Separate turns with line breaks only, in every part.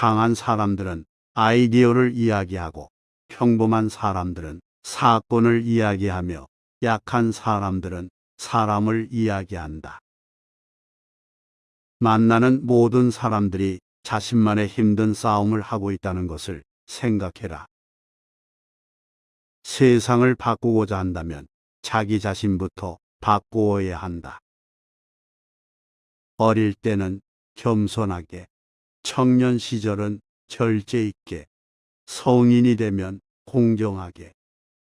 강한 사람들은 아이디어를 이야기하고 평범한 사람들은 사건을 이야기하며 약한 사람들은 사람을 이야기한다. 만나는 모든 사람들이 자신만의 힘든 싸움을 하고 있다는 것을 생각해라. 세상을 바꾸고자 한다면 자기 자신부터 바꾸어야 한다. 어릴 때는 겸손하게, 청년 시절은 절제 있게, 성인이 되면 공정하게,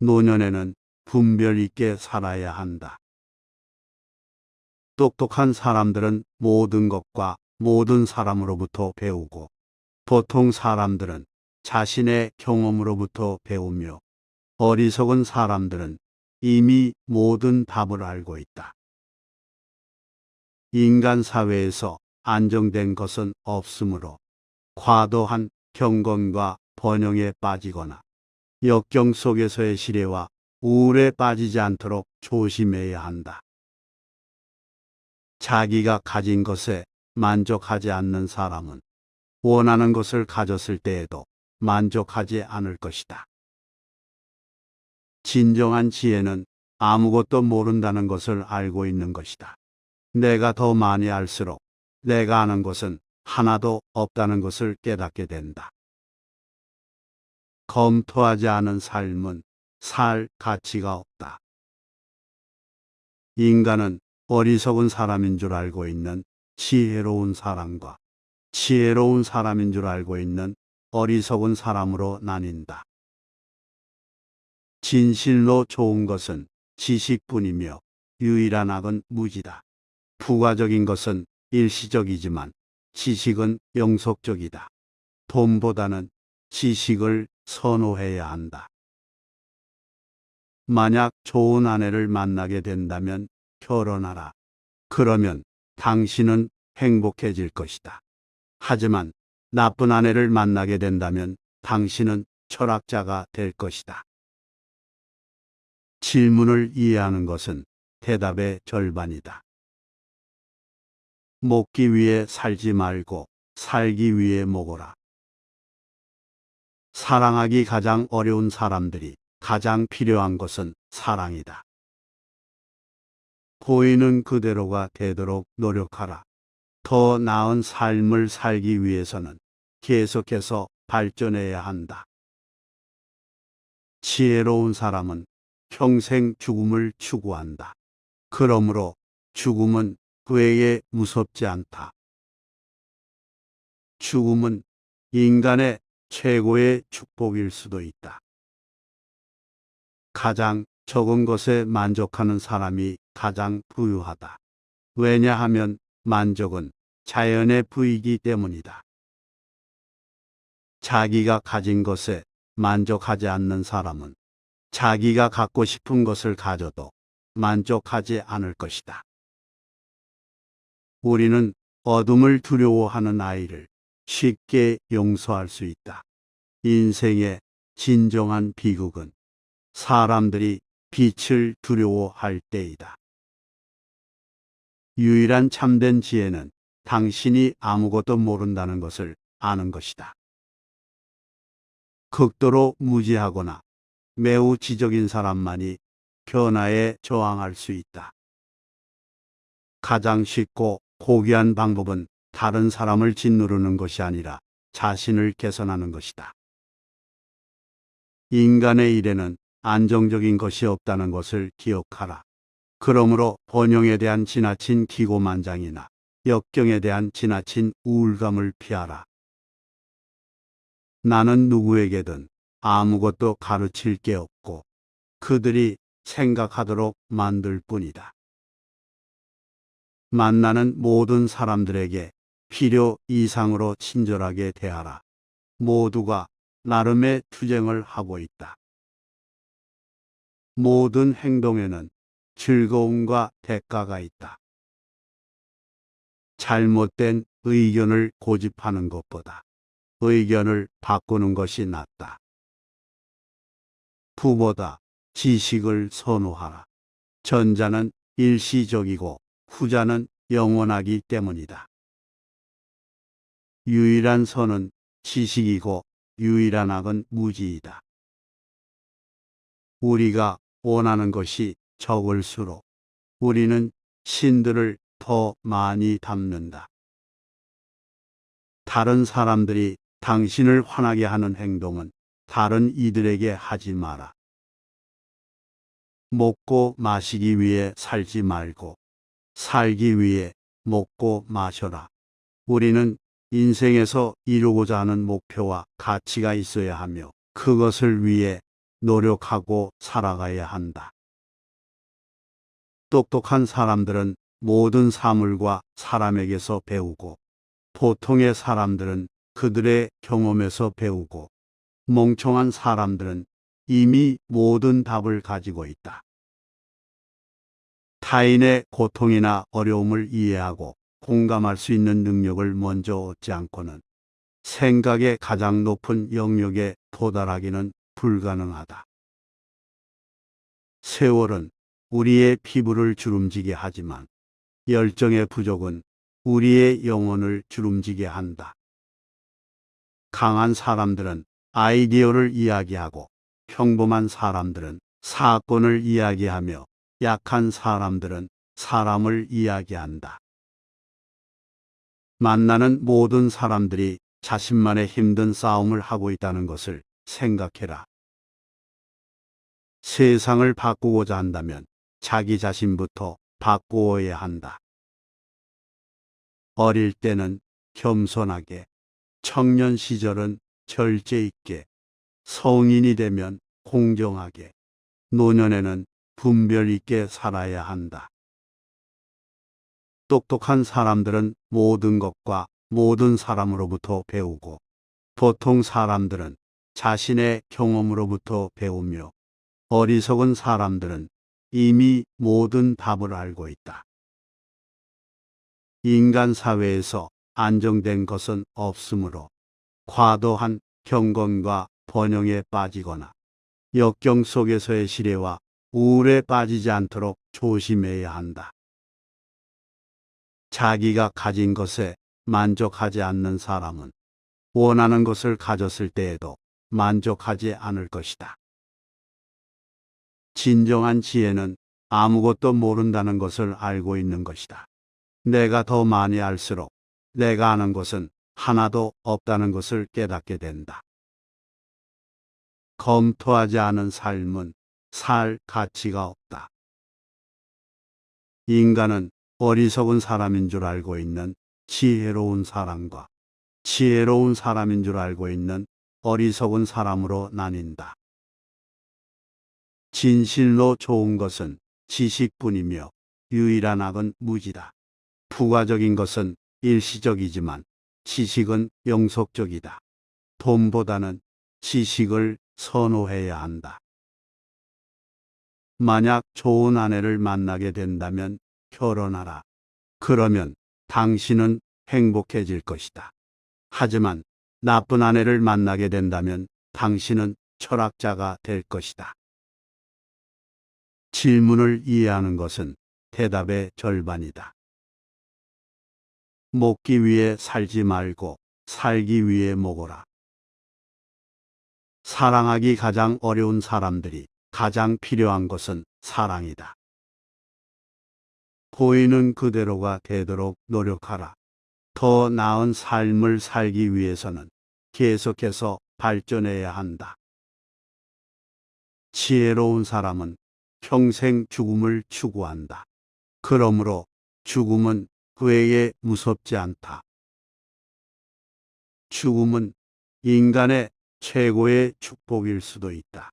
노년에는 분별 있게 살아야 한다. 똑똑한 사람들은 모든 것과 모든 사람으로부터 배우고, 보통 사람들은 자신의 경험으로부터 배우며, 어리석은 사람들은 이미 모든 답을 알고 있다. 인간 사회에서 안정된 것은 없으므로 과도한 경건과 번영에 빠지거나 역경 속에서의 시레와 우울에 빠지지 않도록 조심해야 한다. 자기가 가진 것에 만족하지 않는 사람은 원하는 것을 가졌을 때에도 만족하지 않을 것이다. 진정한 지혜는 아무것도 모른다는 것을 알고 있는 것이다. 내가 더 많이 알수록 내가 아는 것은 하나도 없다는 것을 깨닫게 된다. 검토하지 않은 삶은 살 가치가 없다. 인간은 어리석은 사람인 줄 알고 있는 지혜로운 사람과 지혜로운 사람인 줄 알고 있는 어리석은 사람으로 나뉜다. 진실로 좋은 것은 지식뿐이며 유일한 악은 무지다. 부가적인 것은 일시적이지만 지식은 영속적이다. 돈보다는 지식을 선호해야 한다. 만약 좋은 아내를 만나게 된다면 결혼하라. 그러면 당신은 행복해질 것이다. 하지만 나쁜 아내를 만나게 된다면 당신은 철학자가 될 것이다. 질문을 이해하는 것은 대답의 절반이다. 먹기 위해 살지 말고 살기 위해 먹어라. 사랑하기 가장 어려운 사람들이 가장 필요한 것은 사랑이다. 보이는 그대로가 되도록 노력하라. 더 나은 삶을 살기 위해서는 계속해서 발전해야 한다. 지혜로운 사람은 평생 죽음을 추구한다. 그러므로 죽음은 그에게 무섭지 않다. 죽음은 인간의 최고의 축복일 수도 있다. 가장 적은 것에 만족하는 사람이 가장 부유하다. 왜냐하면 만족은 자연의 부이기 때문이다. 자기가 가진 것에 만족하지 않는 사람은 자기가 갖고 싶은 것을 가져도 만족하지 않을 것이다. 우리는 어둠을 두려워하는 아이를 쉽게 용서할 수 있다. 인생의 진정한 비극은 사람들이 빛을 두려워할 때이다. 유일한 참된 지혜는 당신이 아무것도 모른다는 것을 아는 것이다. 극도로 무지하거나 매우 지적인 사람만이 변화에 저항할 수 있다. 가장 쉽고 고귀한 방법은 다른 사람을 짓누르는 것이 아니라 자신을 개선하는 것이다. 인간의 일에는 안정적인 것이 없다는 것을 기억하라. 그러므로 번영에 대한 지나친 기고만장이나 역경에 대한 지나친 우울감을 피하라. 나는 누구에게든 아무것도 가르칠 게 없고 그들이 생각하도록 만들 뿐이다. 만나는 모든 사람들에게 필요 이상으로 친절하게 대하라. 모두가 나름의 투쟁을 하고 있다. 모든 행동에는 즐거움과 대가가 있다. 잘못된 의견을 고집하는 것보다 의견을 바꾸는 것이 낫다. 부보다 지식을 선호하라. 전자는 일시적이고 후자는 영원하기 때문이다. 유일한 선은 지식이고 유일한 악은 무지이다. 우리가 원하는 것이 적을수록 우리는 신들을 더 많이 닮는다. 다른 사람들이 당신을 화나게 하는 행동은 다른 이들에게 하지 마라. 먹고 마시기 위해 살지 말고 살기 위해 먹고 마셔라. 우리는 인생에서 이루고자 하는 목표와 가치가 있어야 하며 그것을 위해 노력하고 살아가야 한다. 똑똑한 사람들은 모든 사물과 사람에게서 배우고 보통의 사람들은 그들의 경험에서 배우고 멍청한 사람들은 이미 모든 답을 가지고 있다. 타인의 고통이나 어려움을 이해하고 공감할 수 있는 능력을 먼저 얻지 않고는 생각의 가장 높은 영역에 도달하기는 불가능하다. 세월은 우리의 피부를 주름지게 하지만 열정의 부족은 우리의 영혼을 주름지게 한다. 강한 사람들은 아이디어를 이야기하고 평범한 사람들은 사건을 이야기하며 약한 사람들은 사람을 이야기한다. 만나는 모든 사람들이 자신만의 힘든 싸움을 하고 있다는 것을 생각해라. 세상을 바꾸고자 한다면 자기 자신부터 바꾸어야 한다. 어릴 때는 겸손하게, 청년 시절은 절제 있게, 성인이 되면 공정하게, 노년에는 분별 있게 살아야 한다. 똑똑한 사람들은 모든 것과 모든 사람으로부터 배우고, 보통 사람들은 자신의 경험으로부터 배우며, 어리석은 사람들은 이미 모든 답을 알고 있다. 인간 사회에서 안정된 것은 없으므로 과도한 경건과 번영에 빠지거나 역경 속에서의 시례와 우울에 빠지지 않도록 조심해야 한다. 자기가 가진 것에 만족하지 않는 사람은 원하는 것을 가졌을 때에도 만족하지 않을 것이다. 진정한 지혜는 아무것도 모른다는 것을 알고 있는 것이다. 내가 더 많이 알수록 내가 아는 것은 하나도 없다는 것을 깨닫게 된다. 검토하지 않은 삶은 살 가치가 없다. 인간은 어리석은 사람인 줄 알고 있는 지혜로운 사람과 지혜로운 사람인 줄 알고 있는 어리석은 사람으로 나뉜다. 진실로 좋은 것은 지식뿐이며 유일한 악은 무지다. 부가적인 것은 일시적이지만 지식은 영속적이다. 돈보다는 지식을 선호해야 한다. 만약 좋은 아내를 만나게 된다면 결혼하라. 그러면 당신은 행복해질 것이다. 하지만 나쁜 아내를 만나게 된다면 당신은 철학자가 될 것이다. 질문을 이해하는 것은 대답의 절반이다. 먹기 위해 살지 말고 살기 위해 먹어라. 사랑하기 가장 어려운 사람들이 가장 필요한 것은 사랑이다. 보이는 그대로가 되도록 노력하라. 더 나은 삶을 살기 위해서는 계속해서 발전해야 한다. 지혜로운 사람은 평생 죽음을 추구한다. 그러므로 죽음은 그에게 무섭지 않다. 죽음은 인간의 최고의 축복일 수도 있다.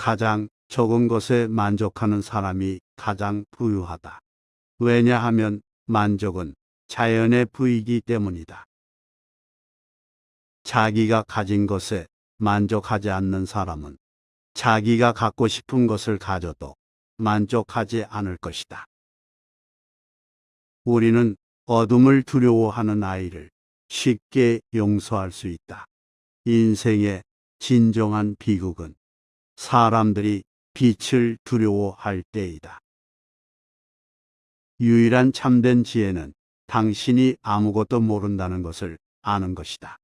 가장 적은 것에 만족하는 사람이 가장 부유하다. 왜냐하면 만족은 자연의 부이기 때문이다. 자기가 가진 것에 만족하지 않는 사람은 자기가 갖고 싶은 것을 가져도 만족하지 않을 것이다. 우리는 어둠을 두려워하는 아이를 쉽게 용서할 수 있다. 인생의 진정한 비극은 사람들이 빛을 두려워할 때이다. 유일한 참된 지혜는 당신이 아무것도 모른다는 것을 아는 것이다.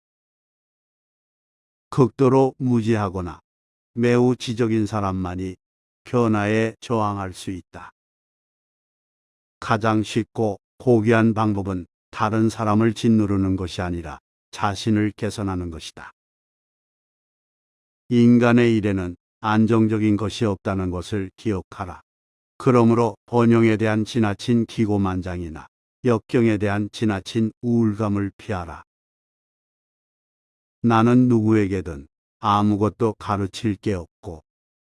극도로 무지하거나 매우 지적인 사람만이 변화에 저항할 수 있다. 가장 쉽고 고귀한 방법은 다른 사람을 짓누르는 것이 아니라 자신을 개선하는 것이다. 인간의 일에는 안정적인 것이 없다는 것을 기억하라. 그러므로 번영에 대한 지나친 기고만장이나 역경에 대한 지나친 우울감을 피하라. 나는 누구에게든 아무것도 가르칠 게 없고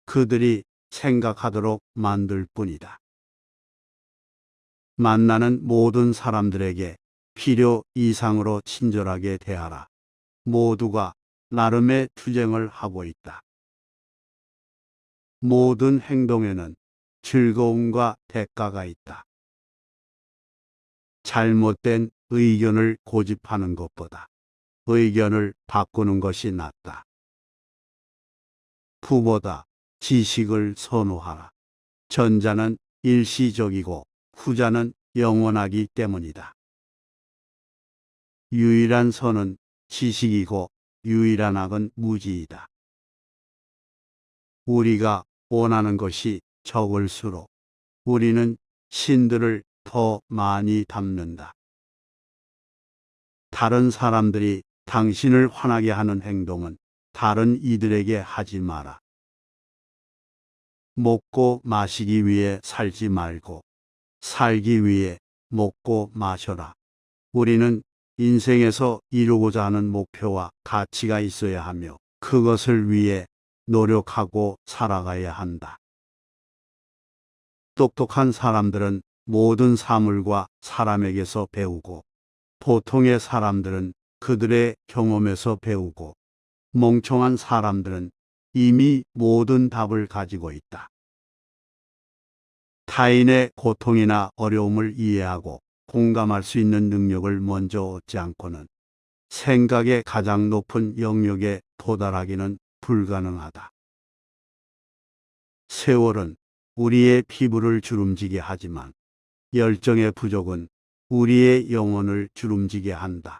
그들이 생각하도록 만들 뿐이다. 만나는 모든 사람들에게 필요 이상으로 친절하게 대하라. 모두가 나름의 투쟁을 하고 있다. 모든 행동에는 즐거움과 대가가 있다. 잘못된 의견을 고집하는 것보다 의견을 바꾸는 것이 낫다. 부보다 지식을 선호하라. 전자는 일시적이고 후자는 영원하기 때문이다. 유일한 선은 지식이고 유일한 악은 무지이다. 우리가 원하는 것이 적을수록 우리는 신들을 더 많이 닮는다. 다른 사람들이 당신을 화나게 하는 행동은 다른 이들에게 하지 마라. 먹고 마시기 위해 살지 말고 살기 위해 먹고 마셔라. 우리는 인생에서 이루고자 하는 목표와 가치가 있어야 하며 그것을 위해 노력하고 살아가야 한다. 똑똑한 사람들은 모든 사물과 사람에게서 배우고 보통의 사람들은 그들의 경험에서 배우고 멍청한 사람들은 이미 모든 답을 가지고 있다. 타인의 고통이나 어려움을 이해하고 공감할 수 있는 능력을 먼저 얻지 않고는 생각의 가장 높은 영역에 도달하기는 불가능하다. 세월은 우리의 피부를 주름지게 하지만 열정의 부족은 우리의 영혼을 주름지게 한다.